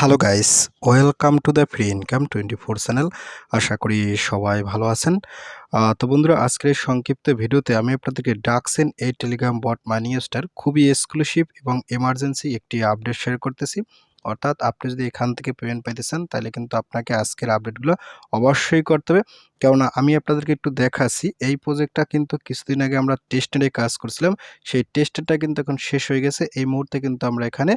Hello guys welcome to the free income twenty four channel আশা করি সবাই ভালো আছেন। তো বন্ধুরা, আজকের সংক্ষিপ্ত ভিডিওতে আমি আপনাদেরকে ডাকসেন এই টেলিগ্রাম বট মানি স্টার খুবই এক্সক্লুসিভ এবং এমার্জেন্সি একটি আপডেট শেয়ার করতেছি। অর্থাৎ আপনি যদি এখান থেকে পেমেন্ট পাইতে চান, তাহলে কিন্তু আপনাকে আজকের আপডেটগুলো অবশ্যই করতে হবে। কেননা আমি আপনাদেরকে একটু দেখাচ্ছি, এই প্রজেক্টটা কিন্তু কিছুদিন আগে আমরা টেস্টেডে কাজ করছিলাম। সেই টেস্টেডটা কিন্তু এখন শেষ হয়ে গেছে। এই মুহূর্তে কিন্তু আমরা এখানে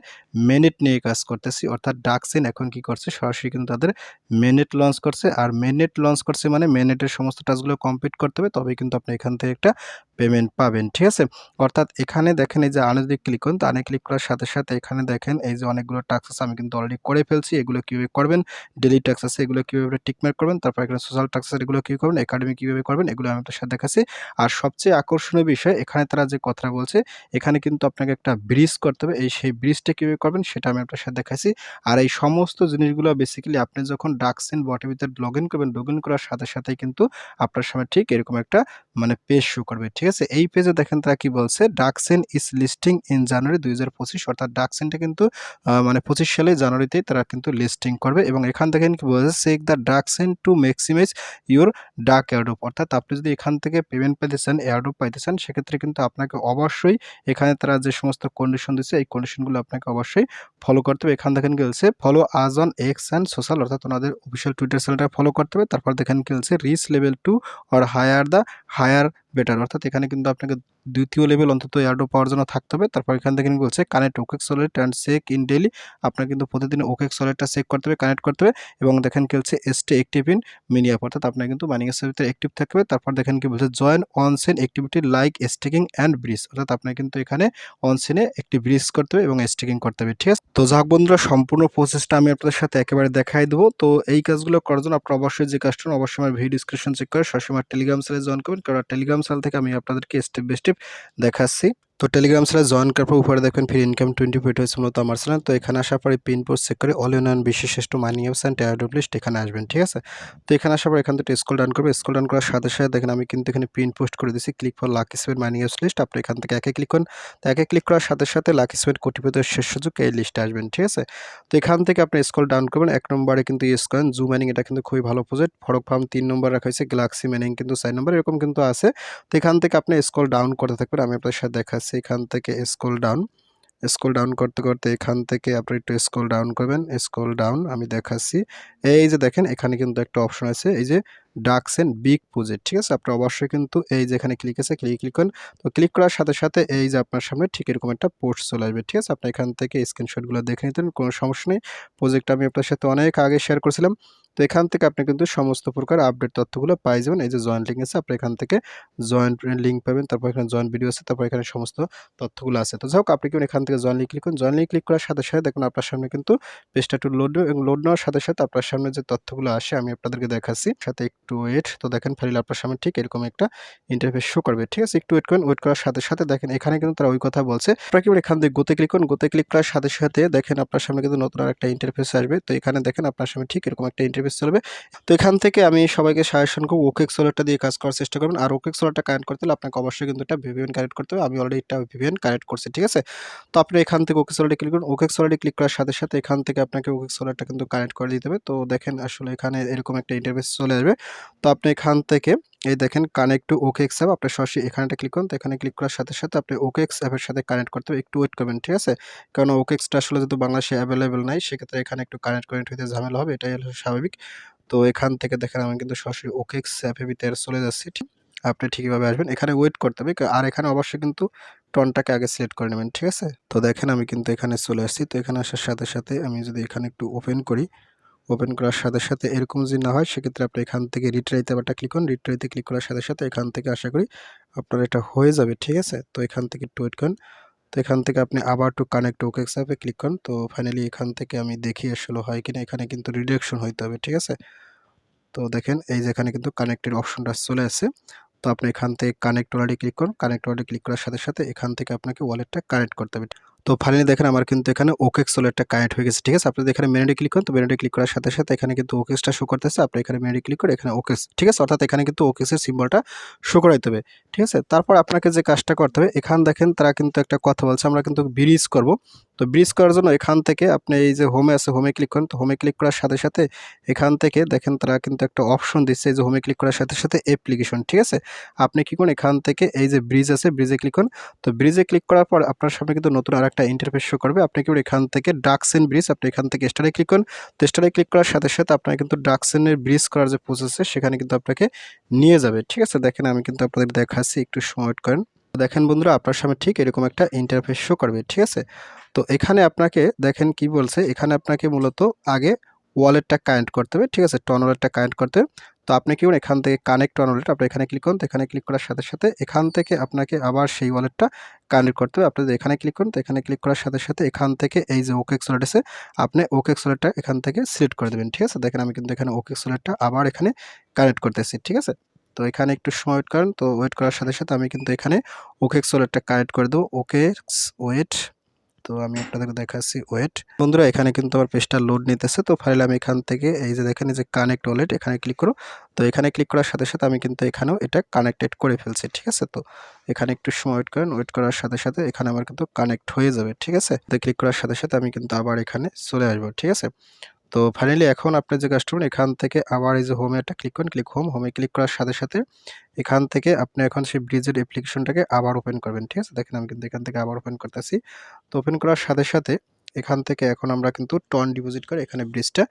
মেনেট নিয়ে কাজ করতেছি। অর্থাৎ ডাকসিন এখন কি করছে? সরাসরি কিন্তু তাদের মেনেট লঞ্চ করছে। আর মেনেট লঞ্চ করছে মানে মেনেটের সমস্ত টাস্কগুলো কমপ্লিট করতে হবে। তবেই কিন্তু আপনি এখান থেকে একটা পেমেন্ট পাবেন। ঠিক আছে? অর্থাৎ এখানে দেখেন এই যে আনে যদি ক্লিক করুন, তো আনে ক্লিক করার সাথে সাথে এখানে দেখেন এই যে অনেকগুলো টাস্ক আছে, আমি কিন্তু অলরেডি করে ফেলছি। এগুলো কীভাবে করবেন? ডেলি টাস্ক আছে, এগুলো কীভাবে টিকমার্ক করবেন? তারপর এখানে সোশ্যাল টাস্ক আছে এগুলো কী করবেন একাডেমি কীভাবে করবেন, এগুলো আমি আপনার সাথে দেখাচ্ছি। আর সবচেয়ে আকর্ষণীয় বিষয়, এখানে তারা যে কথা বলছে, এখানে কিন্তু আপনাকে একটা ব্রিজ করতে হবে। এই সেই ব্রিজটা কীভাবে করবেন, সেটা আমি আপনার সাথে দেখাচ্ছি। আর এই সমস্ত জিনিসগুলো বেসিক্যালি আপনি যখন ডাকসেন বটের ভিতরে লগ ইন করবেন লগ ইন করার সাথে সাথেই কিন্তু আপনার সামনে ঠিক এরকম একটা মানে পেজ শো করবে, ঠিক আছে? এই পেজে দেখেন তারা কি বলছে DuckChain is listing in January দুই হাজার পঁচিশ, অর্থাৎ ডাকসেনটা কিন্তু মানে পঁচিশ সালে জানুয়ারিতেই তারা কিন্তু লিস্টিং করবে। এবং এখান থেকে কি বলছে check the DuckChain to maximise your duck airdrop অর্থাৎ আপনি যদি এখান থেকে পেমেন্ট পাইতে চান এয়ারডোপ পাইতে চান সেক্ষেত্রে কিন্তু আপনাকে অবশ্যই এখানে তারা যে সমস্ত কন্ডিশন দিচ্ছে এই কন্ডিশনগুলো আপনাকে অবশ্যই ফলো করতে হবে। এখান দেখেন কি বলছে follow us on X and social অর্থাৎ ওনাদের অফিসিয়াল টুইটার চ্যানেলটা ফলো করতে হবে। তারপর দেখেন কি বলছে reach level two or higher the higher better অর্থাৎ এখানে কিন্তু আপনাকে দ্বিতীয় লেভেল অন্তত এয়ারড্রপ পাওয়ার জন্য থাকতে হবে। তারপর এখান থেকে বলছে connect OKX wallet and check in daily আপনার কিন্তু প্রতিদিন ওকেক সলেটটা চেক করতে হবে কানেক্ট করতে হবে এবং দেখেন কি বলছে stay active in mini app অর্থাৎ আপনার কিন্তু মাইনিং এর ভিতরে অ্যাক্টিভ থাকবে তারপর দেখেন কি বলছে join onchain activity like staking and bridge অর্থাৎ আপনার কিন্তু এখানে অনসেনে একটি ব্রিজ করতে হবে এবং স্টেকিং করতে হবে, ঠিক আছে? তো যাক বন্ধুরা, সম্পূর্ণ প্রসেসটা আমি আপনাদের সাথে একেবারে দেখাই দেবো। তো এই কাজগুলো করার জন্য আপনার অবশ্যই যে কাজটা অবশ্যই আমার ভিডিও ডিসক্রিপশন চেক করে সবসময় টেলিগ্রাম চ্যানেলে জয়েন করবেন। কারণ টেলিগ্রাম চ্যানেল থেকে আমি আপনাদেরকে স্টেপ বাই স্টেপ দেখাচ্ছি। তো টেলিগ্রাম চ্যানেলে জয়েন করার পর উপরে দেখবেন ফ্রি ইনকাম টোয়েন্টি ফোর হয়েছে মূলত আমার চ্যানেল তো এখানে আসার পরে পিন পোস্ট চেক করে অল বিশ্বের শ্রেষ্ঠ মাইনিং অ্যাপস অ্যান্ড লিস্ট এখানে আসবেন, ঠিক আছে? তো এখানে আসার পর এখান থেকে স্কল ডাউন করবে। স্কল ডাউন করার সাথে সাথে দেখেন আমি কিন্তু এখানে পিন পোস্ট করে দিচ্ছি click for lucky seven mining apps list আপনি এখান থেকে একে ক্লিক করুন। তো একে ক্লিক করার সাথে সাথে লাকি সেভেন কোটিপতির শেষ সুযোগ এই লিস্টে আসবেন, ঠিক আছে? তো এখান থেকে আপনি স্কল ডাউন করবেন। এক নম্বরে কিন্তু ইউজ করেন। জু মাইনিং এটা কিন্তু খুবই ভালো প্রজেক্ট ফরক ফার্ম তিন নম্বর রাখা হয়েছে। গ্যালাক্সি মাইনিং কিন্তু চার নম্বর, এরকম কিন্তু আছে। তো এখান থেকে আপনি স্কল ডাউন করতে থাকবেন। আমি আপনার সাথে দেখাচ্ছি। এখান থেকে স্কল ডাউন স্ক্রল ডাউন করতে করতে এখান থেকে আপনি একটু স্ক্রল ডাউন করবেন। স্ক্রল ডাউন আমি দেখাচ্ছি। এই যে দেখেন, এখানে কিন্তু একটা অপশন আছে, এই যে ডাকসেন বিগ প্রজেক্ট ঠিক আছে? আপনি অবশ্যই কিন্তু এই যে এখানে ক্লিক আছে ক্লিক ক্লিক করুন। তো ক্লিক করার সাথে সাথে এই যে আপনার সামনে ঠিক এরকম একটা পোস্ট চলে আসবে, ঠিক আছে? আপনি এখান থেকে স্ক্রিনশটগুলো দেখে নিতেন কোনো সমস্যা নেই। প্রজেক্ট আমি আপনার সাথে অনেক আগে শেয়ার করেছিলাম। এখান থেকে আপনি কিন্তু সমস্ত প্রকার আপডেট তথ্যগুলো পাই যাবেন। এই যে জয়েন্ট লিঙ্ক আছে, আপনি এখান থেকে জয়েন্ট লিঙ্ক পাবেন, তারপর এখানে জয়েন্ট ভিডিও আছে, তারপর এখানে সমস্ত তথ্যগুলো আছে। তো যাই আপনি কিন্তু এখান থেকে জয়েন লিঙ্ক ক্লিক করুন জয়েন লিঙ্ক ক্লিক করার সাথে সাথে দেখুন, আপনার সামনে কিন্তু পেজটা একটু লোড এবং লোড নেওয়ার সাথে সাথে আপনার সামনে যে তথ্যগুলো আসে, আমি আপনাদেরকে দেখাচ্ছি। সাথে একটু ওয়েট তো দেখেন ফাইল আপনার সামনে ঠিক এরকম একটা ইন্টারফেস শো করবে। ঠিক আছে, একটু ওয়েট করুন। ওয়েট করার সাথে সাথে দেখেন, এখানে কিন্তু তারা ওই কথা বলছে। আপনারা এখান থেকে গোতে ক্লিক করুন? গোতে ক্লিক করার সাথে সাথে দেখেন, আপনার সামনে কিন্তু নতুন আর একটা ইন্টারফেস আসবে। তো এখানে দেখেন, আপনার সামনে ঠিক এরকম একটা চলবে। তো এখান থেকে আমি সবাইকে সাজেশন করব ওকেক সোলারটা দিয়ে কাজ করার চেষ্টা করবেন। আর ওকেক সোলারটা কানেক্ট করতে হলে আপনাকে অবশ্যই কিন্তু এটা ভিভিএন কানেক্ট করতে হবে। আমি অলরেডি এটা ভিভিএন কানেক্ট করছি, ঠিক আছে? তো আপনি এখান থেকে ওকে সোলারটি ক্লিক করুন। ওকে সোলারটি ক্লিক করার সাথে সাথে এখান থেকে আপনাকে ওকে সোলারটা কিন্তু কানেক্ট করে দিতে হবে। তো দেখেন আসলে এখানে এরকম একটা ইন্টারফেস চলে আসবে। তো আপনি এখান থেকে এই দেখেন connect to okay x app আপনার সরাসরি এখানেটা ক্লিক করুন, তো এখানে ক্লিক করার সাথে সাথে আপনি ওকে এক্স অ্যাপের সাথে কানেক্ট করতে হবে, একটু ওয়েট করবেন, ঠিক আছে? কারণ ওকে এক্সটা আসলে যেহেতু বাংলাদেশে অ্যাভেলেবেল নাই, সেক্ষেত্রে এখানে একটু কানেক্ট কানেক্ট হইতে ঝামেলা হবে, এটাই হলো স্বাভাবিক। তো এখান থেকে দেখেন আমি কিন্তু সরাসরি ওকে এক্স অ্যাপের ভিতরে চলে যাচ্ছি, ঠিক? আপনি ঠিকভাবে আসবেন, এখানে ওয়েট করতে হবে আর এখানে অবশ্যই কিন্তু টনটাকে আগে সিলেক্ট করে নেবেন, ঠিক আছে? তো দেখেন আমি কিন্তু এখানে চলে আসছি, তো এখানে আসার সাথে সাথে আমি যদি এখানে একটু ওপেন করি ওপেন করার সাথে সাথে এরকম যদি না হয়, সেক্ষেত্রে আপনি এখান থেকে রিট্রাইতে আবারটা ক্লিক করুন। রিট্রাইতে ক্লিক করার সাথে সাথে এখান থেকে আশা করি আপনার এটা হয়ে যাবে, ঠিক আছে? তো এখান থেকে একটু ওয়েট করুন। তো এখান থেকে আপনি আবার টু কানেক্ট ওকে অ্যাপে ক্লিক করুন। তো ফাইনালি এখান থেকে আমি দেখি আসলে হয় কিনা। এখানে কিন্তু রিডাকশন হইতে হবে, ঠিক আছে? তো দেখেন, এই যে এখানে কিন্তু কানেক্টের অপশনটা চলে আসে তো আপনি এখান থেকে কানেক্ট ওয়ালেটে ক্লিক করুন। কানেক্ট ওয়ালেটে ক্লিক করার সাথে সাথে এখান থেকে আপনাকে ওয়ালেটটা কানেক্ট করতে হবে। তো ফাইনালি দেখেন আমার কিন্তু এখানে ওকেক্স সোলারটা কানেক্ট হয়ে গেছে, ঠিক আছে? আপনি এখানে মেনুতে ক্লিক করেন, তো মেনুতে ক্লিক করার সাথে সাথে এখানে কিন্তু ওকেসটা শো করতেছে। আপনি এখানে মেনুতে ক্লিক করে এখানে ওকেস ঠিক আছে? অর্থাৎ এখানে কিন্তু ওকেসের সিম্বলটা শো করাইতে হবে, ঠিক আছে? তারপর আপনাকে যে কাজটা করতে হবে, এখান দেখেন তারা কিন্তু একটা কথা বলছে, আমরা কিন্তু ব্রিজ করব। তো ব্রিজ করার জন্য এখান থেকে আপনি এই যে হোমে আছে হোমে ক্লিক করেন, তো হোমে ক্লিক করার সাথে সাথে এখান থেকে দেখেন তারা কিন্তু একটা অপশন দিচ্ছে, এই যে হোমে ক্লিক করার সাথে সাথে অ্যাপ্লিকেশন ঠিক আছে? আপনি কি করুন, এখান থেকে এই যে ব্রিজ আছে ব্রিজে ক্লিক করুন। তো ব্রিজে ক্লিক করার পর আপনার সামনে কিন্তু নতুন আর একটা ইন্টারফেস শো করবে, আপনি কিন্তু এখান থেকে ডাকসেন ব্রিজ আপনি এখান থেকে স্টারে ক্লিক করুন। তো স্টারে ক্লিক করার সাথে সাথে আপনার কিন্তু ডাকসেনের ব্রিজ করার যে প্রসেস সেখানে কিন্তু আপনাকে নিয়ে যাবে, ঠিক আছে? দেখেন আমি কিন্তু আপনাদের দেখাচ্ছি, একটু সময় করেন। দেখেন বন্ধুরা, আপনার সামনে ঠিক এরকম একটা ইন্টারফেস শো করবে, ঠিক আছে? তো এখানে আপনাকে, দেখেন কি বলছে? এখানে আপনাকে মূলত আগে ওয়ালেটটা কানেক্ট করতে হবে, ঠিক আছে? টন ওয়ালেটটা কানেক্ট করতে হবে। তো আপনি কি করুন, এখান থেকে কানেক্ট টন ওয়ালেট আপনি এখানে ক্লিক করুন, তো এখানে ক্লিক করার সাথে সাথে এখান থেকে আপনাকে আবার সেই ওয়ালেটটা কানেক্ট করতে হবে। আপনি এখানে ক্লিক করুন, তো এখানে ক্লিক করার সাথে সাথে এখান থেকে এই যে ওকে ওয়ালেট আছে, আপনি ওকে ওয়ালেটটা এখান থেকে সিলেক্ট করে দেবেন, ঠিক আছে? দেখেন আমি কিন্তু এখানে ওকে ওয়ালেটটা আবার এখানে কানেক্ট করতেছি, ঠিক আছে? তো এখানে একটু সময় ওয়েট করেন, তো ওয়েট করার সাথে সাথে আমি কিন্তু এখানে ওকে ওয়ালেটটা কানেক্ট করে দেবো। ওকে ওয়েট তো আমি আপনাদেরকে দেখাচ্ছি ওয়েট বন্ধুরা, এখানে কিন্তু আমার পেজটা লোড নিতেছে, তো ফাইলে আমি এখান থেকে, এই যে দেখেন যে কানেক্ট ওয়ালেট এখানে ক্লিক করো। তো এখানে ক্লিক করার সাথে সাথে আমি কিন্তু এখানেও এটা কানেক্টেড করে ফেলছি, ঠিক আছে? তো এখানে একটু সময় ওয়েট করেন ওয়েট করার সাথে সাথে এখানে আমার কিন্তু কানেক্ট হয়ে যাবে, ঠিক আছে? তো ক্লিক করার সাথে সাথে আমি কিন্তু আবার এখানে চলে আসব, ঠিক আছে? তো ফাইনালি এখন আপনি যে কাস্টমার এখান থেকে আবার এই যে হোমে একটা ক্লিক করেন ক্লিক হোম হোমে ক্লিক করার সাথে সাথে এখান থেকে আপনি এখন সেই ব্রিজের অ্যাপ্লিকেশনটাকে আবার ওপেন করবেন, ঠিক আছে? দেখেন আমি কিন্তু এখান থেকে আবার ওপেন করতেছি। তো ওপেন করার সাথে সাথে এখান থেকে এখন আমরা কিন্তু টন ডিপোজিট করে এখানে ব্রিজটা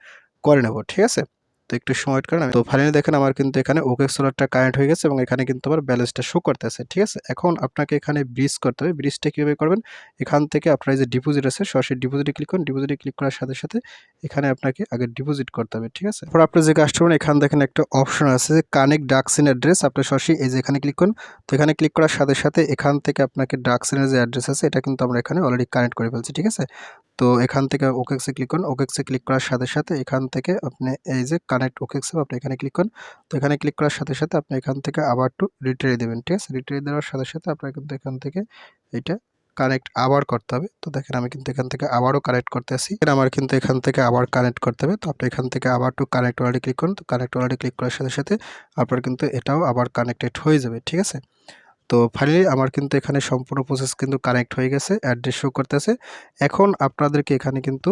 করে নেব, ঠিক আছে? তো একটু সময় করেন। তো ফাইনালি দেখেন আমার কিন্তু এখানে ওকে সোলারটা কানেক্ট হয়ে গেছে এবং এখানে কিন্তু আমার ব্যালেন্সটা শো করতেছে, ঠিক আছে? এখন আপনাকে এখানে ব্রিজ করতে হবে। ব্রিজটা কীভাবে করবেন? এখান থেকে আপনার যে ডিপোজিট আছে, সরাসরি ডিপোজিটে ক্লিক করুন। ডিপোজিটে ক্লিক করার সাথে সাথে এখানে আপনাকে আগে ডিপোজিট করতে হবে, ঠিক আছে? তারপর আপনি যে কাজটা করুন এখান দেখেন একটা অপশন আছে যে কানেক্ট ডাকসিন অ্যাড্রেস আপনি সরাসরি এই যে এখানে ক্লিক করুন। তো এখানে ক্লিক করার সাথে সাথে এখান থেকে আপনাকে ডাকসিনের যে অ্যাড্রেস আছে, এটা কিন্তু আমরা এখানে অলরেডি কানেক্ট করে ফেলছি, ঠিক আছে? তো এখান থেকে ওকেক্সে ক্লিক করুন। ওকেক্সে ক্লিক করার সাথে সাথে এখান থেকে আপনি এই যে কানেক্ট ওকে ওকেক্সে আপনি এখানে ক্লিক করুন। তো এখানে ক্লিক করার সাথে সাথে আপনি এখান থেকে আবার একটু রিট্রে দেবেন, ঠিক আছে? রিট্রে দেওয়ার সাথে সাথে আপনার কিন্তু এখান থেকে এটা কানেক্ট আবার করতে হবে। তো দেখেন আমি কিন্তু এখান থেকে আবারও কানেক্ট করতে আসি। আমার কিন্তু এখান থেকে আবার কানেক্ট করতে হবে। তো আপনি এখান থেকে আবার টু কানেক্ট ওয়ার্ডে ক্লিক করুন। তো কানেক্ট ওয়ার্ডে ক্লিক করার সাথে সাথে আপনার কিন্তু এটাও আবার কানেক্টেড হয়ে যাবে, ঠিক আছে? তো ফাইনালি আমার কিন্তু এখানে সম্পূর্ণ প্রসেস কিন্তু কানেক্ট হয়ে গেছে অ্যাড্রেস শো করতেছে। এখন আপনাদেরকে এখানে কিন্তু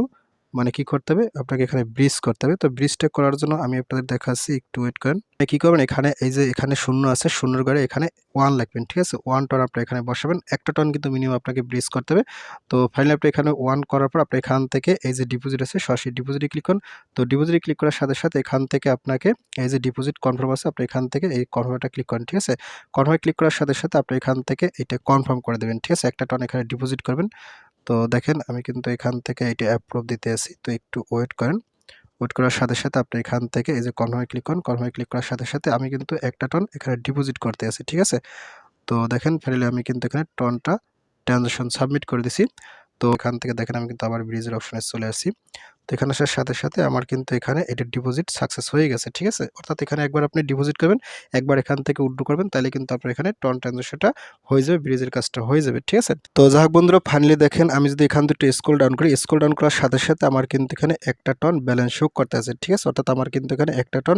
মানে কি করতে হবে? আপনাকে এখানে ব্রিজ করতে হবে। তো ব্রিজটা করার জন্য আমি আপনাদের দেখাচ্ছি একটু ওয়েট করেন। কি করবেন? এখানে এই যে এখানে শূন্য আছে, শূন্যর ঘরে এখানে ওয়ান লাগবেন, ঠিক আছে? ওয়ান টন আপনি এখানে বসাবেন। একটা টন কিন্তু মিনিমাম আপনাকে ব্রিজ করতে হবে। তো ফাইনালি আপনি এখানে ওয়ান করার পর আপনি এখান থেকে এই যে ডিপোজিট আছে, সরাসরি ডিপোজিটে ক্লিক করুন। তো ডিপোজিটে ক্লিক করার সাথে সাথে এখান থেকে আপনাকে এই যে ডিপোজিট কনফার্ম আছে, আপনি এখান থেকে এই কনফার্মটা ক্লিক করেন, ঠিক আছে? কনফার্মে ক্লিক করার সাথে সাথে আপনি এখান থেকে এটা কনফার্ম করে দেবেন, ঠিক আছে? একটা টন এখানে ডিপোজিট করবেন। তো দেখেন, আমি কিন্তু এখান থেকে এটা অ্যাপ্রুভ দিতে আসি তো একটু ওয়েট করেন। ওয়েট করার সাথে সাথে আপনি এখান থেকে এই যে কনফার্মে ক্লিক করুন। কনফার্মে ক্লিক করার সাথে সাথে আমি কিন্তু একটা টন এখানে ডিপোজিট করতে আসি ঠিক আছে? তো দেখেন ফাইনালি আমি কিন্তু এখানে টনটা ট্রানজাকশন সাবমিট করে দিছি। তো এখান থেকে দেখেন, আমি কিন্তু আবার ব্রিজের অপশানে চলে আসি তো এখানে আসার সাথে সাথে আমার কিন্তু এখানে এটির ডিপোজিট সাকসেস হয়ে গেছে, ঠিক আছে? অর্থাৎ এখানে একবার আপনি ডিপোজিট করবেন, একবার এখান থেকে উড্ডু করবেন, তাহলে কিন্তু আপনার এখানে টন ট্রানজাকশনটা হয়ে যাবে ব্রিজের কাজটা হয়ে যাবে, ঠিক আছে? তো যাই হোক বন্ধুরা ফাইনালি দেখেন আমি যদি এখান থেকে স্কুল ডাউন করি স্কুল ডাউন করার সাথে সাথে আমার কিন্তু এখানে একটা টন ব্যালেন্স শো করতে আছে, ঠিক আছে? অর্থাৎ আমার কিন্তু এখানে একটা টন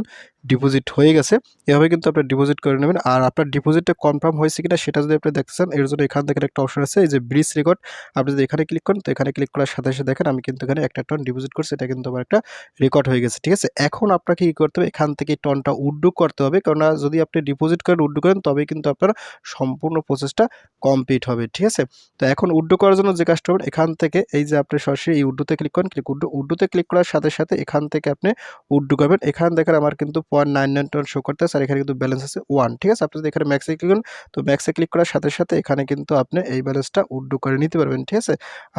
ডিপোজিট হয়ে গেছে। এভাবে কিন্তু আপনি ডিপোজিট করে নেবেন। আর আপনার ডিপোজিটটা কনফার্ম হয়েছে কিনা সেটা যদি আপনি দেখতে চান, এর জন্য এখান থেকে একটা অপশন আছে, এই যে ব্রিজ রেকর্ড আপনি যদি এখানে ক্লিক করেন, তো এখানে ক্লিক করার সাথে সাথে দেখেন আমি কিন্তু এখানে একটা টন ডিপোজিট করছি এটা কিন্তু আমার একটা রেকর্ড হয়ে গেছে, ঠিক আছে? এখন আপনাকে কী করতে হবে? এখান থেকে টনটা উড্ডু করতে হবে, কেননা যদি আপনি ডিপোজিট করেন উড্ডু করেন তবে কিন্তু আপনার সম্পূর্ণ প্রসেসটা কমপ্লিট হবে, ঠিক আছে? তো এখন উড্ডু করার জন্য যে কাজটা করবেন, এখান থেকে এই যে আপনি সরাসরি এই উড্ডুতে ক্লিক করেন ক্লিক উড্ডু, উড্ডুতে ক্লিক করার সাথে সাথে এখান থেকে আপনি উড্ডু করবেন। এখান দেখেন আমার কিন্তু point nine nine ton show করতে আর এখানে কিন্তু ব্যালেন্স আছে ওয়ান ঠিক আছে? আপনি যদি এখানে ম্যাক্সে ক্লিক করেন, তো ম্যাক্সে ক্লিক করার সাথে সাথে এখানে কিন্তু আপনি এই ব্যালেন্সটা উড্ডু করে নিতে পারবেন, ঠিক আছে?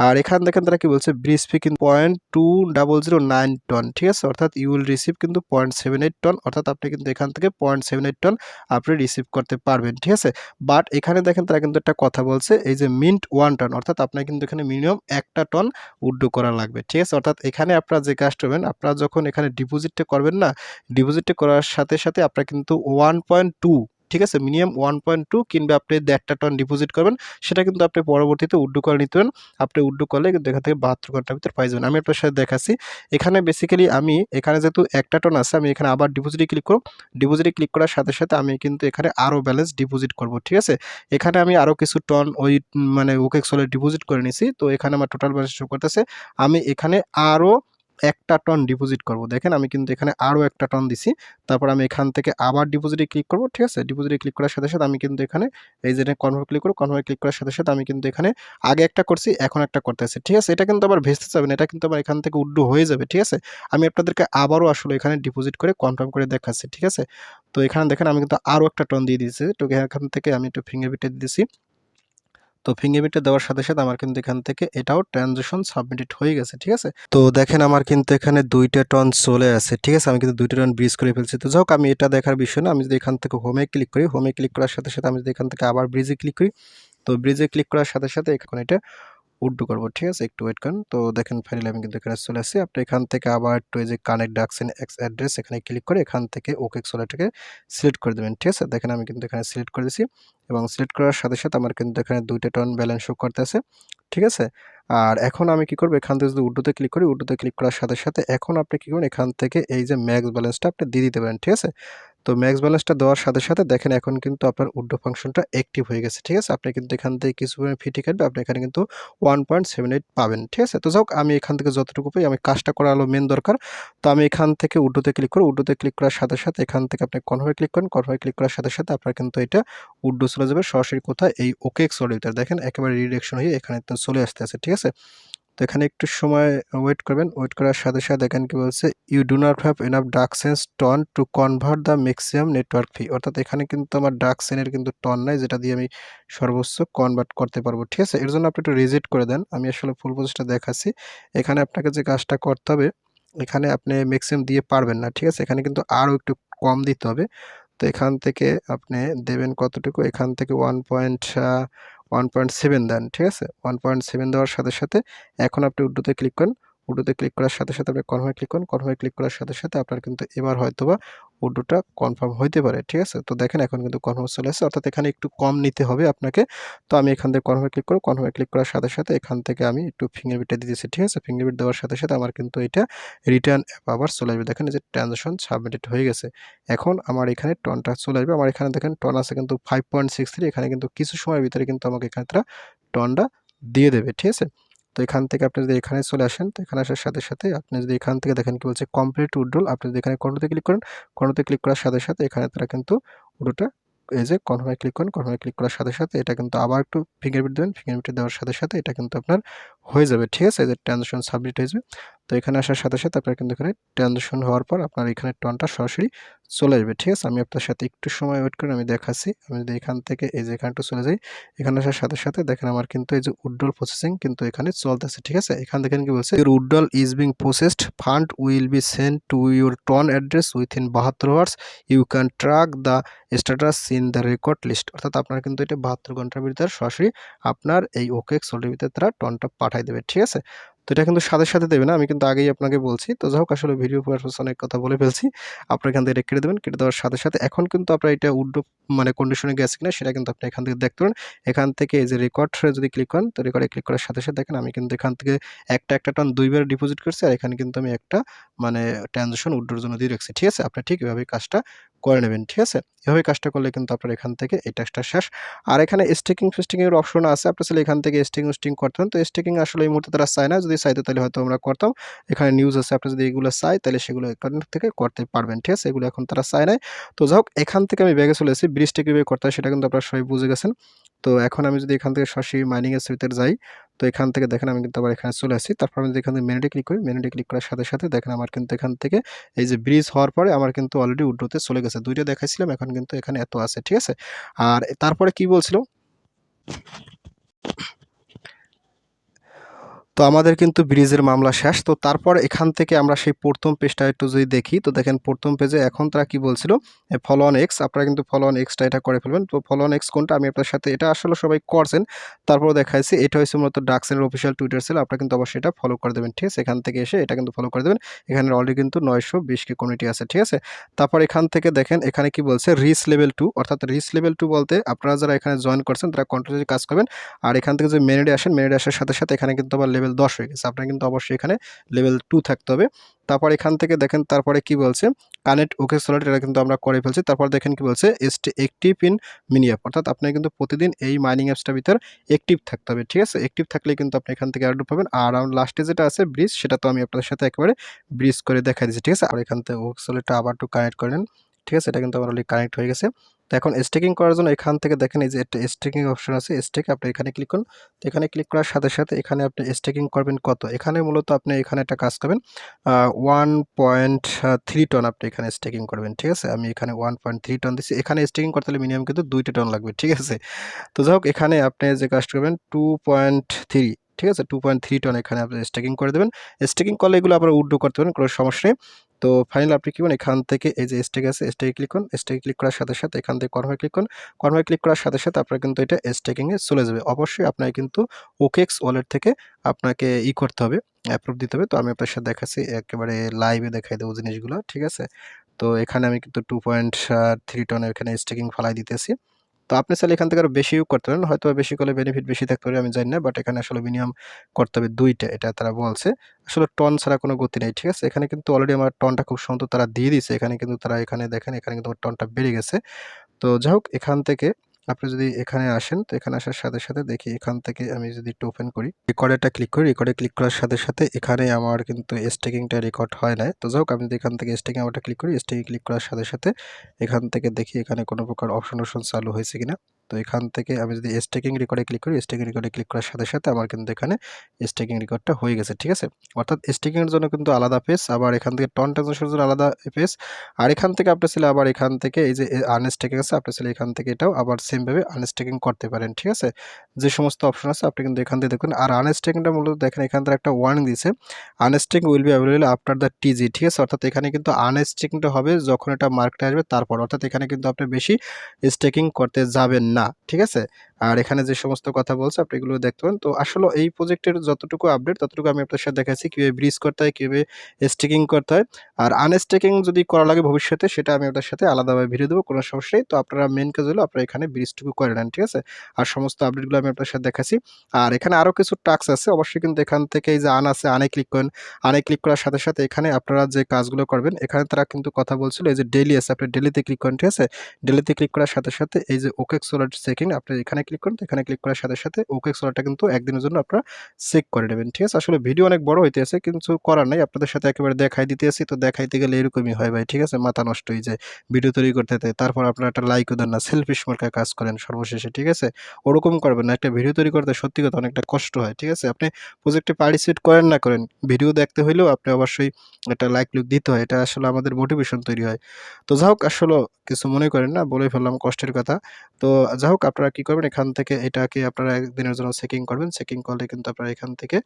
আর এখান দেখেন তারা কি বলছে? ব্রিজ ফি কিন্তু point two double zero nine ton ঠিক আছে? অর্থাৎ ইউ উইল রিসিভ কিন্তু পয়েন্ট সেভেন এইট টন অর্থাৎ আপনি কিন্তু এখান থেকে পয়েন্ট সেভেন এইট টন আপনি রিসিভ করতে পারবেন, ঠিক আছে? বাট এখানে দেখেন তারা কিন্তু একটা কথা বলছে, এই যে মিন্ট ওয়ান টন অর্থাৎ আপনার কিন্তু এখানে মিনিমাম একটা টন উড্ডু করা লাগবে, ঠিক আছে? অর্থাৎ এখানে আপনারা যে কাজটা করবেন, আপনারা যখন এখানে ডিপোজিটটা করবেন না ডিপোজিটটা করার সাথে সাথে আপনার কিন্তু ওয়ান পয়েন্ট টু ঠিক আছে? মিনিমাম ওয়ান পয়েন্ট টু কিংবা আপনি দেড়টা টন ডিপোজিট করবেন, সেটা কিন্তু আপনি পরবর্তীতে উড্ডু করে নিতে পারেন। আপনি উড্ডু করলে কিন্তু এখান থেকে বাহাত্তর ঘণ্টার ভিতরে পাই যাবেন আমি আপনার সাথে দেখাচ্ছি। এখানে বেসিক্যালি আমি, এখানে যেহেতু একটা টন আছে, আমি এখানে আবার ডিপোজিটে ক্লিক করব। ডিপোজিটে ক্লিক করার সাথে সাথে আমি কিন্তু এখানে আরও ব্যালেন্স ডিপোজিট করব, ঠিক আছে? এখানে আমি আরও কিছু টন ওই মানে ওকে সোলে ডিপোজিট করে নিছি তো এখানে আমার টোটাল ব্যালেন্স শো করতেছে। আমি এখানে আরও একটা টন ডিপোজিট করব। দেখেন আমি কিন্তু এখানে আরও একটা টন দিছি। তারপর আমি এখান থেকে আবার ডিপোজিটে ক্লিক করব, ঠিক আছে? ডিপোজিটে ক্লিক করার সাথে সাথে আমি কিন্তু এখানে এই যে কনভার্ট ক্লিক করব কনভার্ট ক্লিক করার সাথে সাথে আমি কিন্তু এখানে আগে একটা করছি, এখন একটা করতেছি ঠিক আছে? এটা কিন্তু আবার ভেস্তে না, এটা কিন্তু আবার এখান থেকে উড্ডু হয়ে যাবে, ঠিক আছে? আমি আপনাদেরকে আবারও আসলে এখানে ডিপোজিট করে কনফার্ম করে দেখাচ্ছি, ঠিক আছে? তো এখানে দেখেন আমি কিন্তু আরও একটা টন দিয়ে দিয়েছি। তো এখান থেকে আমি একটু ফিঙ্গারপ্রিন্টে দিয়েছি তো ফিঙ্গারপ্রিন্টে দেওয়ার সাথে সাথে আমার কিন্তু এখান থেকে এটাও ট্রানজেকশন সাবমিটেড হয়ে গেছে, ঠিক আছে? তো দেখেন আমার কিন্তু এখানে দুইটা টন চলে আছে, ঠিক আছে? আমি কিন্তু দুইটা টন ব্রিজ করে ফেলছি। তো যাক আমি এটা দেখার বিষয় না, আমি যদি এখান থেকে হোমে ক্লিক করি হোমে ক্লিক করার সাথে সাথে আমি যদি এখান থেকে আবার ব্রিজে ক্লিক করি, তো ব্রিজে ক্লিক করার সাথে সাথে এখন এটা উড্ডু করব, ঠিক আছে? একটু ওয়েট করেন। তো দেখেন ফাইনালি আমি কিন্তু এখানে চলে আসছি। আপনি এখান থেকে আবার একটু এই যে কানেক্ট ডাকসেন এক্স অ্যাড্রেস এখানে ক্লিক করে এখান থেকে ওকে সোলাটাকে সিলেক্ট করে দেবেন, ঠিক আছে? দেখেন আমি কিন্তু এখানে সিলেক্ট করে দিছি এবং সিলেক্ট করার সাথে সাথে আমার কিন্তু এখানে দুইটা টন ব্যালেন্স শো করতে আছে, ঠিক আছে? আর এখন আমি কি করব? এখান থেকে যদি উড্ডুতে ক্লিক করি, উড্ডুতে ক্লিক করার সাথে সাথে এখন আপনি কি করবেন? এখান থেকে এই যে ম্যাক্স ব্যালেন্সটা আপনি দিয়ে দিতে পারেন, ঠিক আছে? তো ম্যাক্স ব্যালেন্সটা দেওয়ার সাথে সাথে দেখেন এখন কিন্তু আপনার উড্ডো ফাংশনটা অ্যাক্টিভ হয়ে গেছে, ঠিক আছে? আপনি কিন্তু এখান থেকে কিছু পরিমাণ ফিটি কাটবে আপনি এখানে কিন্তু ওয়ান পয়েন্ট সেভেন এইট পাবেন, ঠিক আছে? তো যাক, আমি এখান থেকে যতটুকু পাই, আমি কাজটা করা হলো মেন দরকার। তো আমি এখান থেকে উড্ডোতে ক্লিক করি উড্ডোতে ক্লিক করার সাথে সাথে এখান থেকে আপনি কনভার্ট ক্লিক করেন কনভার্ট ক্লিক করার সাথে সাথে আপনার কিন্তু এটা উড্ডো চলে যাবে। সরাসরি কোথায়? এই ওকে এক্স দেখেন, একেবারে রিডাকশন হয়ে এখানে চলে আসতে আছে ঠিক আছে? তো এখানে একটু সময় ওয়েট করবেন। ওয়েট করার সাথে সাথে দেখেন কি বলছে you do not have enough DuckChain ton to convert the maximum network fee অর্থাৎ এখানে কিন্তু আমার ডাক সেনের কিন্তু টন নাই, যেটা দিয়ে আমি সর্বোচ্চ কনভার্ট করতে পারব। ঠিক আছে? এর জন্য আপনি একটু রিজেক্ট করে দেন। আমি আসলে ফুল প্রসেসটা দেখাচ্ছি। এখানে আপনাকে যে কাজটা করতে হবে, এখানে আপনি ম্যাক্সিমাম দিয়ে পারবেন না। ঠিক আছে? এখানে কিন্তু আরও একটু কম দিতে হবে। তো এখান থেকে আপনি দেবেন কতটুকু? এখান থেকে one point one point seven দেন, ঠিক আছে? ওয়ান পয়েন্ট সেভেন দেওয়ার সাথে সাথে এখন আপনি উড্ডোতে ক্লিক করেন উড্ডোতে ক্লিক করার সাথে সাথে আপনি কনফার্মে ক্লিক করেন। কনফার্মে ক্লিক করার সাথে সাথে আপনার কিন্তু এবার হয়তোবা উড্ডোটা কনফার্ম হইতে পারে, ঠিক আছে? তো দেখেন এখন কিন্তু কনফার্ম চলে আসছে অর্থাৎ এখানে একটু কম নিতে হবে আপনাকে। তো আমি এখান থেকে কনফার্মে ক্লিক করব কনফার্মে ক্লিক করার সাথে সাথে এখান থেকে আমি একটু ফিঙ্গারপ্রিন্টটা দিতেছি, ঠিক আছে? ফিঙ্গারপ্রিন্ট দেওয়ার সাথে সাথে আমার কিন্তু এটা রিটার্ন অ্যাপ আবার চলে আসবে। দেখেন যে ট্রানজাকশন সাবমিটেড হয়ে গেছে। এখন আমার এখানে টনটা চলে আসবে। আমার এখানে দেখেন টন আছে কিন্তু ফাইভ পয়েন্ট সিক্স থ্রি এখানে কিন্তু কিছু সময়ের ভিতরে কিন্তু আমাকে এখানে তারা টনটা দিয়ে দেবে, ঠিক আছে? তো এখান থেকে আপনি যদি এখানে চলে আসেন, তো এখানে আসার সাথে সাথে আপনি যদি এখান থেকে দেখেন কি বলছে কমপ্লিট উড্রোল আপনি যদি এখানে কর্ণতে ক্লিক করেন কর্ণতে ক্লিক করার সাথে সাথে এখানে তারা কিন্তু উডোটা এই যে কনফার্মে ক্লিক করেন কনফার্মে ক্লিক করার সাথে সাথে এটা কিন্তু আবার একটু ফিঙ্গারপ্রিন্ট দেবেন ফিঙ্গারপ্রিন্ট দেওয়ার সাথে সাথে এটা কিন্তু আপনার হয়ে যাবে, ঠিক আছে? যে ট্রানজাকশন সাবমিট হয়ে যাবে তো এখানে আসার সাথে সাথে আপনার কিন্তু এখানে ট্রানজাকশন হওয়ার পর আপনার এখানে টনটা সরাসরি চলে আসবে, ঠিক আছে? আমি আপনার সাথে একটু সময় ওয়েট করে, আমি দেখাচ্ছি। আমি যদি এখান থেকে এই যে এখানটা চলে যাই, এখানে আসার সাথে সাথে দেখেন আমার কিন্তু এই যে উড্ডল প্রসেসিং কিন্তু এখানে চলতেছে, ঠিক আছে? এখান থেকে কি বলছে your withdrawal is being processed fund will be send to your ton address within বাহাত্তর hours you can track the status in the record list অর্থাৎ আপনার কিন্তু এটা বাহাত্তর ঘণ্টার ভিতরে সরাসরি আপনার এই ওকে সোলের ভিতরে তারা টনটা পাঠিয়ে দেবে ঠিক আছে? তো এটা কিন্তু সাথে সাথে দেবে না, আমি কিন্তু আগেই আপনাকে বলছি। তো যাই হোক, আসলে ভিডিও পারপাস অনেক কথা বলে ফেলছি। আপনার এখান থেকে কেটে দেবেন, কেটে দেওয়ার সাথে সাথে এখন কিন্তু আপনার এটা উড্ডো মানে কন্ডিশনে গেছে কিনা সেটা কিন্তু আপনি এখান থেকে দেখতে পারেন। এখান থেকে এই যে রেকর্ড যদি ক্লিক করেন, তো রেকর্ডে ক্লিক করার সাথে সাথে দেখেন আমি কিন্তু এখান থেকে একটা একটা টন দুইবার ডিপোজিট করছি আর এখানে কিন্তু আমি একটা মানে ট্রানজাকশন উড্ডোর জন্য দিয়ে রাখছি। ঠিক আছে? আপনি ঠিক এভাবে কাজটা করে নেবেন, ঠিক আছে? এভাবে কাজটা করলে কিন্তু আপনার এখান থেকে এই টাস্কটা শেষ। আর এখানে স্টেকিং ফেস্টিং এর অপশন আছে। আপনি চাইলে এখান থেকে স্টেকিং স্টিং করতে পারেন। তো স্টেকিং আসলে এই মুহূর্তে তারা চায় না। যদি চাইতো তাহলে হয়তো আমরা করতাম। এখানে নিউজ আছে, আপনি যদি এগুলো চাই, তাহলে সেগুলো এখান থেকে করতে পারবেন, ঠিক আছে? এগুলো এখন তারা চায় নাই। তো যাই হোক, এখান থেকে আমি ব্যাগে চলে এসেছি। ব্রিজটা কীভাবে করতে হয় সেটা কিন্তু আপনারা সবাই বুঝে গেছেন। তো এখন আমি যদি এখান থেকে সরাসরি মাইনিংয়ের ভিতরে যাই, তো এখান থেকে দেখেন আমি কিন্তু আবার এখানে চলে আসি তারপর আমি যদি এখান থেকে মেনুতে ক্লিক করি মেনুতে ক্লিক করার সাথে সাথে দেখেন আমার কিন্তু এখান থেকে এই যে ব্রিজ হওয়ার পরে আমার কিন্তু অলরেডি উড্ডোতে চলে গেছে। দুইটা দেখাইছিলাম, এখন কিন্তু এখানে এত আছে, ঠিক আছে? আর তারপরে কি বলছিল? তো আমাদের কিন্তু ব্রিজের মামলা শেষ। তো তারপর এখান থেকে আমরা সেই প্রথম পেজটা একটু যদি দেখি, তো দেখেন প্রথম পেজে এখন তারা কি বলছিল? ফলো অন এক্স আপনারা কিন্তু ফলো অন এক্সটা এটা করে ফেলবেন। তো ফলো অন এক্স কোনটা? আমি আপনার সাথে এটা আসলে সবাই করছেন। তারপর দেখাইছি, এটা হচ্ছে মূলত ডাকসের অফিসিয়াল টুইটার ছিল, আপনারা কিন্তু অবশ্যই এটা ফলো করে দেবেন, ঠিক আছে? এখান থেকে এসে এটা কিন্তু ফলো করে দেবেন। এখানে অলরেডি কিন্তু নয়শো বিশ কে কমিটি আছে, ঠিক আছে? তারপর এখান থেকে দেখেন, এখানে কি বলছে? রিস লেভেল টু অর্থাৎ রিস লেভেল টু বলতে আপনারা যারা এখানে জয়েন করছেন, তারা কন্টিনিউ কাজ করবেন। আর এখান থেকে যে মেনেডে আসেন মেনেডে আসার সাথে সাথে এখানে কিন্তু আবার লেভেল দশ হয়ে গেছে। আপনার কিন্তু অবশ্যই এখানে লেভেল টু থাকতে হবে। তারপর এখান থেকে দেখেন তারপরে কি বলছে? কানেক্ট ওকে সোলার এটা কিন্তু আমরা করে ফেলছি। তারপর দেখেন কি বলছে? Stay active in mini app অর্থাৎ আপনি কিন্তু প্রতিদিন এই মাইনিং অ্যাপসটার ভিতর অ্যাক্টিভ থাকতে হবে, ঠিক আছে? অ্যাক্টিভ থাকলে কিন্তু আপনি এখান থেকে অ্যাড পাবেন। আর লাস্টে যেটা আছে ব্রিজ সেটা তো আমি আপনাদের সাথে একেবারে ব্রিজ করে দেখা দিচ্ছি ঠিক আছে? আর এখান থেকে ওকে সোলারটা আবার একটু কানেক্ট করে নেন। ঠিক আছে? এটা কিন্তু আমার অলরেডি কানেক্ট হয়ে গেছে। তো এখন স্টেকিং করার জন্য এখান থেকে দেখেন এই যে একটা স্টেকিং অপশন আছে। স্টেক আপনি এখানে ক্লিক করুন। তো এখানে ক্লিক করার সাথে সাথে এখানে আপনি স্টেকিং করবেন কত? এখানে মূলত আপনি এখানে একটা কাজ করবেন ওয়ান পয়েন্ট থ্রি টন আপনি এখানে স্টেকিং করবেন, ঠিক আছে? আমি এখানে ওয়ান পয়েন্ট থ্রি টন দিচ্ছি এখানে স্টেকিং করতে হলে মিনিমাম কিন্তু দুইটা টন লাগবে, ঠিক আছে? তো যাই হোক, এখানে আপনি যে কাজ করবেন টু পয়েন্ট থ্রি ঠিক আছে? টু পয়েন্ট থ্রি টন এখানে আপনি স্টেকিং করে দেবেন। স্টেকিং করলে এগুলো আবার উড্ডো করতে পারেন, কোনো সমস্যা নেই। তো ফাইনাল আপনি কি করেন, এখান থেকে এই যে স্টেক আছে স্টেকে ক্লিক করুন। স্টেকে ক্লিক করার সাথে সাথে এখান থেকে কনভার্ট ক্লিক করুন। কনভার্ট ক্লিক করার সাথে সাথে আপনার কিন্তু এটা স্টেকিংয়ে চলে যাবে। অবশ্যই আপনাকে কিন্তু ওকেক্স ওয়ালেট থেকে আপনাকে ই করতে হবে অ্যাপ্রুভ দিতে হবে। তো আমি আপনার সাথে দেখাচ্ছি, একেবারে লাইভে দেখাই দেবো জিনিসগুলো, ঠিক আছে? তো এখানে আমি কিন্তু টু পয়েন্ট থ্রি টনের এখানে স্টেকিং ফালাই দিতেছি। তো আপনি চাইলে এখান থেকে আরও বেশিও করতে পারেন। হয়তো বেশি করলে বেনিফিট বেশি থাকতে পারে, আমি জানি না বাট এখানে আসলে মিনিমাম করতে হবে দুইটা, এটা তারা বলছে। আসলে টন ছাড়া কোনো গতি নেই, ঠিক আছে? এখানে কিন্তু অলরেডি আমার টনটা খুব সুন্দর তারা দিয়ে দিয়েছে। এখানে কিন্তু তারা এখানে দেখেন, এখানে কিন্তু টনটা বেড়ে গেছে। তো যাই হোক, এখান থেকে আপনি যদি এখানে আসেন, তো এখানে আসার সাথে সাথে দেখি এখান থেকে আমি যদি একটু ওপেন করি রেকর্ডেটা ক্লিক করি রেকর্ডে ক্লিক করার সাথে সাথে এখানে আমার কিন্তু স্টেকিংটা রেকর্ড হয় না তো যাই আমি এখান থেকে স্টেকিং আমারটা ক্লিক করি স্টেকিং ক্লিক করার সাথে সাথে এখান থেকে দেখি এখানে কোনো প্রকার অপশন অপশন চালু হয়েছে কিনা। তো এখান থেকে আমি যদি স্টেকিং রেকর্ডে ক্লিক করি স্টেকিং রেকর্ডে ক্লিক করার সাথে সাথে আমার কিন্তু এখানে স্টেকিং রেকর্ডটা হয়ে গেছে, ঠিক আছে? অর্থাৎ স্টেকিংয়ের জন্য কিন্তু আলাদা পেজ আবার এখান থেকে টন ট্রানজাকশনের জন্য আলাদা পেজ আর এখান থেকে আপনি ছিল আবার এখান থেকে এই যে আনস্টেকিং আছে, আপনি ছেলে এখান থেকে এটাও আবার সেমভাবে আনস্টেকিং করতে পারেন, ঠিক আছে? যে সমস্ত অপশন আছে, আপনি কিন্তু এখান থেকে দেখুন, আর আনস্টেকিংটা মূলত দেখেন, এখান থেকে একটা ওয়ার্নিং দিয়েছে unstaking will be available after the TG ঠিক আছে? অর্থাৎ এখানে কিন্তু আনস্টেকিংটা হবে যখন এটা মার্কেটে আসবে, তারপর অর্থাৎ এখানে কিন্তু আপনি বেশি স্টেকিং করতে যাবেন না। ঠিক আছে? আর এখানে যে সমস্ত কথা বলছে, আপনি এগুলো দেখতে পারেন। তো আসলে এই প্রজেক্টের যতটুকু আপডেট ততটুকু আমি আপনার সাথে দেখাচ্ছি, কীভাবে ব্রিজ করতে হয়, কীভাবে স্টেকিং করতে হয়। আর আনস্টেকিং যদি করা লাগে ভবিষ্যতে, সেটা আমি আপনার সাথে আলাদাভাবে ভিডিও দেবো, কোনো সমস্যা নেই। তো আপনারা মেন কাজ হলো আপনারা এখানে ব্রিজটুকু করে নেন, ঠিক আছে? আর সমস্ত আপডেটগুলো আমি আপনার সাথে দেখাচ্ছি। আর এখানে আরও কিছু টাস্ক আছে, অবশ্যই কিন্তু এখান থেকে এই যে আন আছে আনে ক্লিক করেন। আনে ক্লিক করার সাথে সাথে এখানে আপনারা যে কাজগুলো করবেন, এখানে তারা কিন্তু কথা বলছিল, এই যে ডেলি আছে, আপনি ডেলিতে ক্লিক করেন, ঠিক আছে? ডেলিতে ক্লিক করার সাথে সাথে এই যে ওকে সোলার চেকিং আপনি এখানে ক্লিক করুন এখানে ক্লিক করার সাথে সাথে ওকে সোলারটা কিন্তু একদিনের জন্য আপনারা চেক করে নেবেন, ঠিক আছে? আসলে ভিডিও অনেক বড় হইতেছে, কিন্তু করার নাই। আপনাদের সাথে একেবারে দেখাই দিতে আসি তো দেখাইতে গেলে এরকমই হয় ভাই, ঠিক আছে? মাথা নষ্ট হয়ে যায় ভিডিও তৈরি করতে তারপর আপনারা একটা লাইকও দেন না সেলফিশ মার্কায় কাজ করেন সর্বশেষে, ঠিক আছে? ওরকম করবেন না, একটা ভিডিও তৈরি করতে সত্যি কথা অনেকটা কষ্ট হয়, ঠিক আছে? আপনি প্রজেক্টে পার্টিসিপেট করেন না করেন ভিডিও দেখতে হইলেও আপনি অবশ্যই একটা লাইক লুক দিতে হয়, এটা আসলে আমাদের মোটিভেশন তৈরি হয়। তো যা হোক আসলে কিছু মনে করেন না বলে ফেললাম কষ্টের কথা। তো যা হোক আপনারা কী করবেন? এখান থেকে এটাকে আপনারা একদিনের জন্য চেকিং করবেন। চেকিং করলে কিন্তু আপনারা এখান থেকে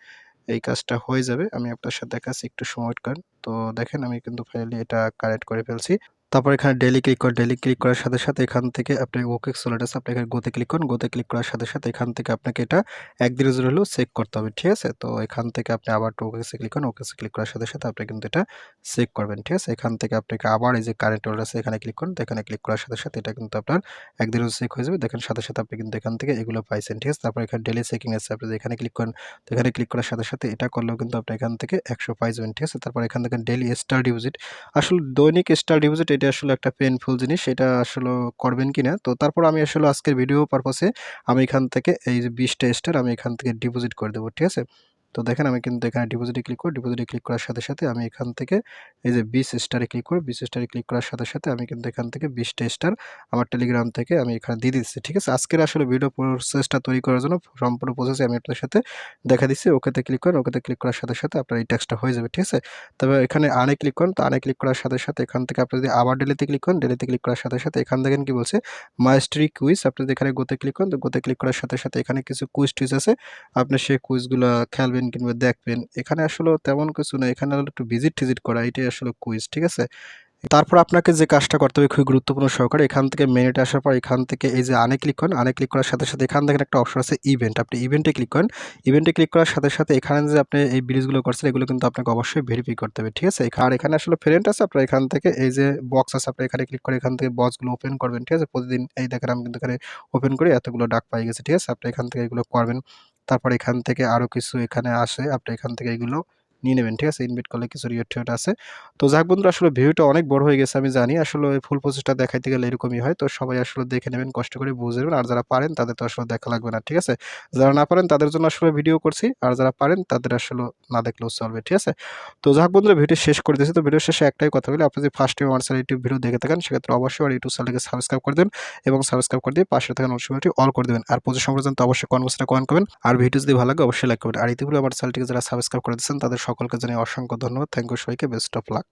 এই কাজটা হয়ে যাবে। আমি আপনার সাথে দেখাচ্ছি, একটু সময় করেন তো দেখেন, আমি কিন্তু ফাইনালি এটা কারেক্ট করে ফেলছি। তারপর এখানে ডেলি ক্লিক করেন ডেলি ক্লিক করার সাথে সাথে এখান থেকে আপনি ওকে সোলেট আছে আপনি এখানে গোতে ক্লিক করুন। গোতে ক্লিক করার সাথে সাথে এখান থেকে আপনাকে এটা একদিনের জন্য হলেও চেক করতে হবে, ঠিক আছে? তো এখান থেকে আপনি আবার ওকেসে ক্লিক করেন। ওকেসে ক্লিক করার সাথে সাথে আপনি কিন্তু এটা চেক করবেন, ঠিক আছে? এখান থেকে আপনাকে আবার এই যে কারেন্ট হোল্ডার আছে, এখানে ক্লিক করুন। তো এখানে ক্লিক করার সাথে সাথে এটা কিন্তু আপনার একদিনের চেক হয়ে যাবে। দেখেন সাথে সাথে আপনি কিন্তু এখান থেকে এগুলো পাইছেন, ঠিক আছে? তারপর এখানে ডেলি চেকিং আছে, আপনি এখানে ক্লিক করেন, তো এখানে ক্লিক করার সাথে সাথে এটা করলেও কিন্তু আপনি এখান থেকে একশো পাই যাবেন, ঠিক আছে? তারপর এখান থেকে ডেলি স্টার ডিপোজিট আসলে দৈনিক স্টার ডিপোজিট এটা আসলে একটা পেনফুল জিনিস, এটা আসলে করবেন কি না তো তারপর আমি আসলে আজকের ভিডিও পারপাসে আমি এখান থেকে এই যে বিশটা স্টার আমি এখান থেকে ডিপোজিট করে দেবো, ঠিক আছে? তো দেখেন আমি কিন্তু এখানে ডিপোজিটে ক্লিক করি ডিপোজিটে ক্লিক করার সাথে সাথে আমি এখান থেকে এই যে বিশ স্টারে ক্লিক করি বিশ স্টারে ক্লিক করার সাথে সাথে আমি কিন্তু এখান থেকে বিশটা স্টার আমার টেলিগ্রাম থেকে আমি এখানে দিয়ে দিচ্ছি, ঠিক আছে? আজকের আসলে ভিডিও প্রসেসটা তৈরি করার জন্য সম্পূর্ণ প্রসেসে আমি আপনার সাথে দেখা দিচ্ছি, ওকেতে ক্লিক করেন, ওকেতে ক্লিক করার সাথে সাথে আপনার এই ট্যাক্সটা হয়ে যাবে, ঠিক আছে? তবে এখানে আনে ক্লিক করেন, তো আনে ক্লিক করার সাথে সাথে এখান থেকে আপনি যদি আবার ডেলিতে ক্লিক করেন ডেলিতে ক্লিক করার সাথে সাথে এখান দেখেন কি বলছে মাইস্ট্রি কুইজ আপনি যদি এখানে গোতে ক্লিক করেন, তো গোতে ক্লিক করার সাথে সাথে এখানে কিছু কুইজ টুইজ আছে, আপনি সেই কুইজগুলো খেলবেন করবেন কিংবা দেখবেন, এখানে আসলে তেমন কিছু না, এখানে একটু ভিজিট টিজিট করা, এটাই আসলে কুইজ ঠিক আছে? তারপর আপনাকে যে কাজটা করতে হবে খুবই গুরুত্বপূর্ণ সহকারে, এখান থেকে মেনুতে আসার পর এখান থেকে এই যে আনে ক্লিক করেন, আনে ক্লিক করার সাথে সাথে এখান থেকে একটা অপশন আছে ইভেন্ট আপনি ইভেন্টে ক্লিক করেন ইভেন্টে ক্লিক করার সাথে সাথে এখানে যে আপনি এই ব্রিজগুলো করছেন, এগুলো কিন্তু আপনাকে অবশ্যই ভেরিফাই করতে হবে, ঠিক আছে? আর এখানে আসলে ফ্রেন্ড আছে, আপনার এখান থেকে এই যে বক্স আছে আপনি এখানে ক্লিক করে এখান থেকে বক্সগুলো ওপেন করবেন, ঠিক আছে? প্রতিদিন এই দেখেন আমি কিন্তু এখানে ওপেন করে এতগুলো ডাক পাই গেছে, ঠিক আছে? আপনি এখান থেকে এগুলো করবেন। তারপর এখান থেকে আরও কিছু এখানে আসে। আপনি এখান থেকে এগুলো নিয়ে নেবেন, ঠিক আছে? ইনভাইট করলে কিছু রিয়েট টিয়েট আছে। তো যাক বন্ধুরা, আসলে ভিডিওটা অনেক বড় হয়ে গেছে, আমি জানি। আসলে ওই ফুল প্রসেসটা দেখাইতে গেলে এরকমই হয়। তো সবাই আসলে দেখে নেবেন, কষ্ট করে বুঝে নেবেন। আর যারা পারেন, তাদের তো আসলে দেখা লাগবে না, ঠিক আছে? যারা না পারেন, তাদের জন্য আসলে ভিডিও করছি। আর যারা পারেন, তাদের আসলে না দেখলেও চলবে, ঠিক আছে? তো যাক বন্ধুরা ভিডিও শেষ করে দিয়েছি তো ভিডিও শেষে একটাই কথা বলি, আপনি যদি ফার্স্ট টাইম আমার চ্যানেল ইউটিউব ভিডিও দেখে থাকেন, সেক্ষেত্রে অবশ্যই আমার ইউটিউব চ্যানেলকে সাবস্ক্রাইব করে দেবেন এবং সাবস্ক্রাইব করে দিয়ে পাশে থাকা নোটিফিকেশনটি অল করে দেবেন। আর প্রচুর সম্পর্কে অবশ্যই কনভার্সটা কমেন্ট করবেন। আর ভিডিও যদি ভালো লাগে, অবশ্যই লাইক করবেন। আর ইতিপূর্বে আমার চ্যানেলটিকে যারা সাবস্ক্রাইব করে দিচ্ছেন তাদের সকলকে জানিয়ে অসংখ্য ধন্যবাদ। থ্যাংক ইউ সবাইকে বেস্ট অফ লাক